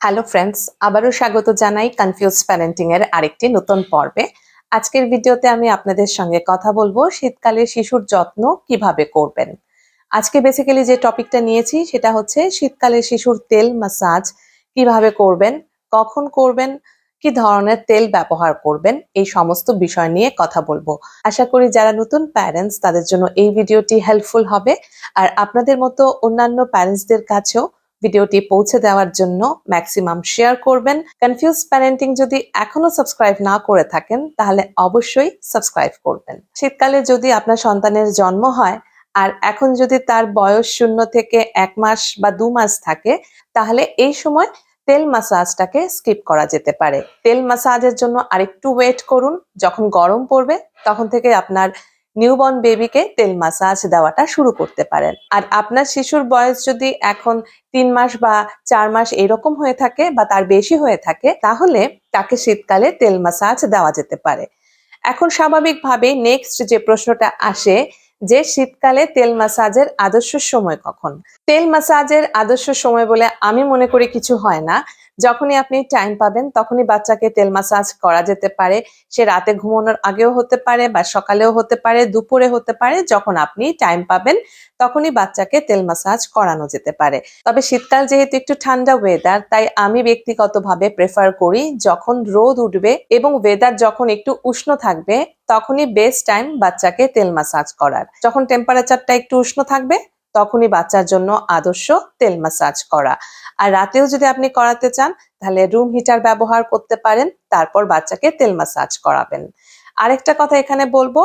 Hello friends আবারও স্বাগত জানাই কনফিউজ প্যারেন্টিং এর আরেকটি নতুন পর্বে। আজকের ভিডিওতে আমি আপনাদের সঙ্গে কথা বলব শীতকালে শিশুর যত্ন কীভাবে করবেন। আজকে বেসিক্যালি যে টপিকটা নিয়েছি, সেটা হচ্ছে শীতকালে শিশুর তেল মাসাজ কীভাবে করবেন, কখন করবেন, কি ধরনের তেল ব্যবহার করবেন, এই সমস্ত বিষয় নিয়ে কথা বলব। আশা করি যারা নতুন প্যারেন্টস তাদের জন্য এই ভিডিওটি হেল্পফুল হবে। আর আপনাদের মতো অন্যান্য প্যারেন্টসদের কাছেও ভিডিওটি পৌঁছে দেওয়ার জন্য ম্যাক্সিমাম শেয়ার করবেন। কনফিউজ প্যারেন্টিং যদি এখনও সাবস্ক্রাইব না করে থাকেন, তাহলে অবশ্যই সাবস্ক্রাইব করবেন। শীতকালে যদি আপনার সন্তানের জন্ম হয় আর এখন যদি তার বয়স শূন্য থেকে এক মাস বা দু মাস থাকে, তাহলে এই সময় তেল মাসাজটাকে স্কিপ করা যেতে পারে। তেল মাসাজের জন্য আরেকটু ওয়েট করুন। যখন গরম পড়বে, তখন থেকে আপনার নিউবর্ন বেবিকে তেল মাসাজ দেওয়াটা শুরু করতে পারেন। আর আপনার শিশুর বয়স যদি এখন তিন মাস বা চার মাস এরকম হয়ে থাকে বা তার বেশি হয়ে থাকে, তাহলে তাকে শীতকালে তেল মাসাজ দেওয়া যেতে পারে। এখন স্বাভাবিকভাবে নেক্সট যে প্রশ্নটা আসে যে শীতকালে তেল মাসাজের আদর্শ সময় কখন? তেল মাসাজের আদর্শ সময় বলে আমি মনে করি কিছু হয় না। যখনই আপনি টাইম পাবেন, তখনই বাচ্চাকে তেল মাসাজ করা যেতে পারে। সে রাতে ঘুমানোর আগেও হতে পারে বা সকালেও হতে পারে, দুপুরে হতে পারে। যখন আপনি টাইম পাবেন, তখনই বাচ্চাকে তেল মাসাজ করানো যেতে পারে। তবে শীতকাল যেহেতু একটু ঠান্ডা ওয়েদার তাই আমি ব্যক্তিগতভাবে প্রেফার করি যখন রোদ উঠবে এবং ওয়েদার যখন একটু উষ্ণ থাকবে তখনই বেস্ট টাইম বাচ্চাকে তেল মাসাজ করার। যখন টেম্পারেচারটা একটু উষ্ণ থাকবে, তখনই বাচ্চার জন্য আদর্শ তেল মাসাজ করা। আর রাতেও যদি আপনি করাতে চান, তাহলে রুম হিটার ব্যবহার করতে পারেন, তারপর বাচ্চাকে তেল মাসাজ করাবেন। আরেকটা কথা এখানে বলব,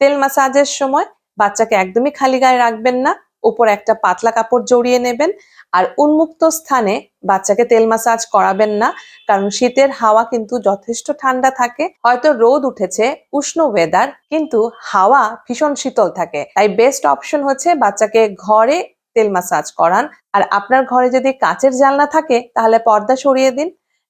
তেল মাসাজের সময় বাচ্চাকে একদমই খালি গায়ে রাখবেন না উপর একটা পাতলা কাপড় জড়িয়ে নেবেন আর উন্মুক্ত স্থানে বাচ্চাকে তেল মাসাজ করাবেন না, কারণ শীতের হাওয়া কিন্তু যথেষ্ট ঠান্ডা থাকে। হয়তো রোদ উঠেছে, উষ্ণ ওয়েদার কিন্তু হাওয়া ভীষণ শীতল থাকে। তাই বেস্ট অপশন হচ্ছে বাচ্চাকে ঘরে তেল মাসাজ করান। আর আপনার ঘরে যদি কাচের জানলা থাকে, তাহলে পর্দা সরিয়ে দিন।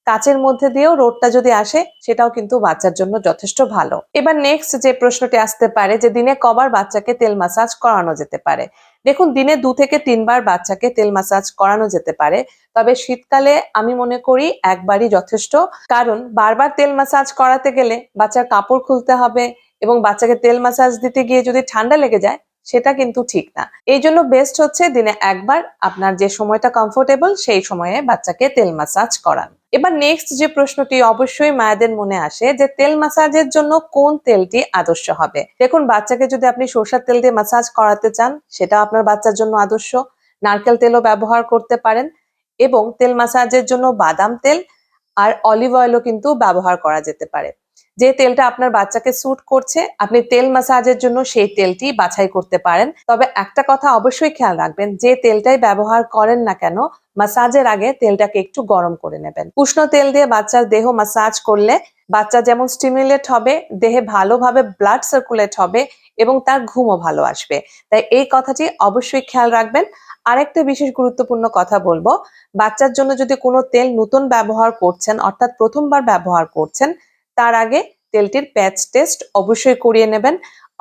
কাচের মধ্যে দিয়েও রোদটা যদি আসে, সেটাও কিন্তু বাচ্চার জন্য যথেষ্ট ভালো। এবার নেক্সট যে প্রশ্নটি আসতে পারে যে দিনে কবার বাচ্চাকে তেল মাসাজ করানো যেতে পারে। দেখুন, দিনে দু থেকে তিনবার বাচ্চাকে তেল মাসাজ করানো যেতে পারে। তবে শীতকালে আমি মনে করি একবারই যথেষ্ট। কারণ বারবার তেল মাসাজ করাতে গেলে বাচ্চার কাপড় খুলতে হবে এবং বাচ্চাকে তেল মাসাজ দিতে গিয়ে যদি ঠান্ডা লেগে যায়, সেটা কিন্তু ঠিক না। এই জন্য বেস্ট হচ্ছে দিনে একবার আপনার যে সময়টা কমফোর্টেবল সেই সময়ে বাচ্চাকে তেল মাসাজ করান। এবার নেক্সট যে প্রশ্নটি অবশ্যই মায়েদের মনে আসে যে তেল মাসাজের জন্য কোন তেলটি আদর্শ হবে? দেখুন, বাচ্চাকে যদি আপনি সরষের তেল দিয়ে মাসাজ করাতে চান, সেটা আপনার বাচ্চার জন্য আদর্শ। নারকেল তেলও ব্যবহার করতে পারেন এবং তেল মাসাজের জন্য বাদাম তেল আর অলিভ অয়েলও কিন্তু ব্যবহার করা যেতে পারে। যে তেলটা আপনার বাচ্চাকে স্যুট করছে, আপনি তেল মাসাজের জন্য সেই তেলটি বাছাই করতে পারেন। তবে একটা কথা অবশ্যই খেয়াল রাখবেন, যে তেলটাই ব্যবহার করেন না কেন মাসাজের আগে তেলটাকে একটু গরম করে নেবেন। উষ্ণ তেল দিয়ে বাচ্চার দেহ মাসাজ করলে বাচ্চা যেমন স্টিমুলেট হবে, দেহে ভালোভাবে ব্লাড সার্কুলেট হবে এবং তার ঘুমও ভালো আসবে। তাই এই কথাটি অবশ্যই খেয়াল রাখবেন। আরেকটা বিশেষ গুরুত্বপূর্ণ কথা বলব, বাচ্চার জন্য যদি কোনো তেল নতুন ব্যবহার করছেন, অর্থাৎ প্রথমবার ব্যবহার করছেন তার আগে তেলটির প্যাচ টেস্ট অবশ্যই করিয়ে নেবেন।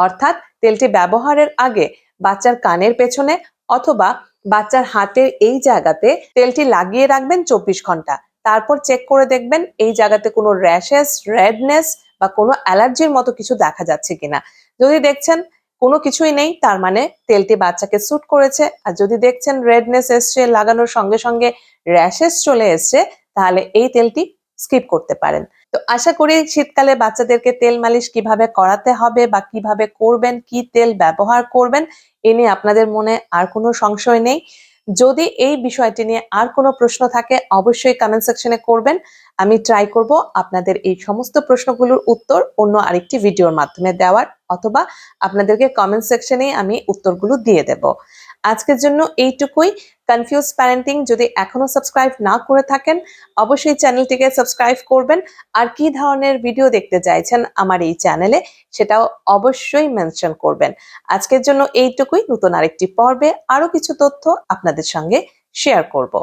অর্থাৎ তেলটি ব্যবহারের আগে বাচ্চার কানের পেছনে অথবা বাচ্চার হাতের এই জায়গাতে তেলটি লাগিয়ে রাখবেন চব্বিশ ঘণ্টা। তারপর চেক করে দেখবেন এই জায়গাতে কোনো র্যাশেস, রেডনেস বা কোনো অ্যালার্জির মতো কিছু দেখা যাচ্ছে কিনা। যদি দেখছেন কোনো কিছুই নেই, তার মানে তেলটি বাচ্চাকে স্যুট করেছে। আর যদি দেখছেন রেডনেস এসছে, লাগানোর সঙ্গে সঙ্গে র্যাশেস চলে এসছে, তাহলে এই তেলটি স্কিপ করতে পারেন। তো আশা করি শীতকালে বাচ্চাদেরকে তেল মালিশ কীভাবে করাতে হবে বা কীভাবে করবেন, কি তেল ব্যবহার করবেন, এ নিয়ে আপনাদের মনে আর কোনো সংশয় নেই। যদি এই বিষয়টি নিয়ে আর কোনো প্রশ্ন থাকে, অবশ্যই কমেন্ট সেকশনে করবেন। আমি ট্রাই করব আপনাদের এই সমস্ত প্রশ্নগুলোর উত্তর অন্য আরেকটি ভিডিওর মাধ্যমে দেওয়ার, অথবা আপনাদেরকে কমেন্ট সেকশনে আমি উত্তরগুলো দিয়ে দেব। আজকের জন্য এইটুকুই। কনফিউজ প্যারেন্টিং যদি এখনও সাবস্ক্রাইব না করে থাকেন, অবশ্যই চ্যানেলটিকে সাবস্ক্রাইব করবেন। আর কি ধরনের ভিডিও দেখতে চাইছেন আমার এই চ্যানেলে, সেটাও অবশ্যই মেনশন করবেন। আজকের জন্য এইটুকুই। নতুন আরেকটি পর্বে আরও কিছু তথ্য আপনাদের সঙ্গে শেয়ার করব।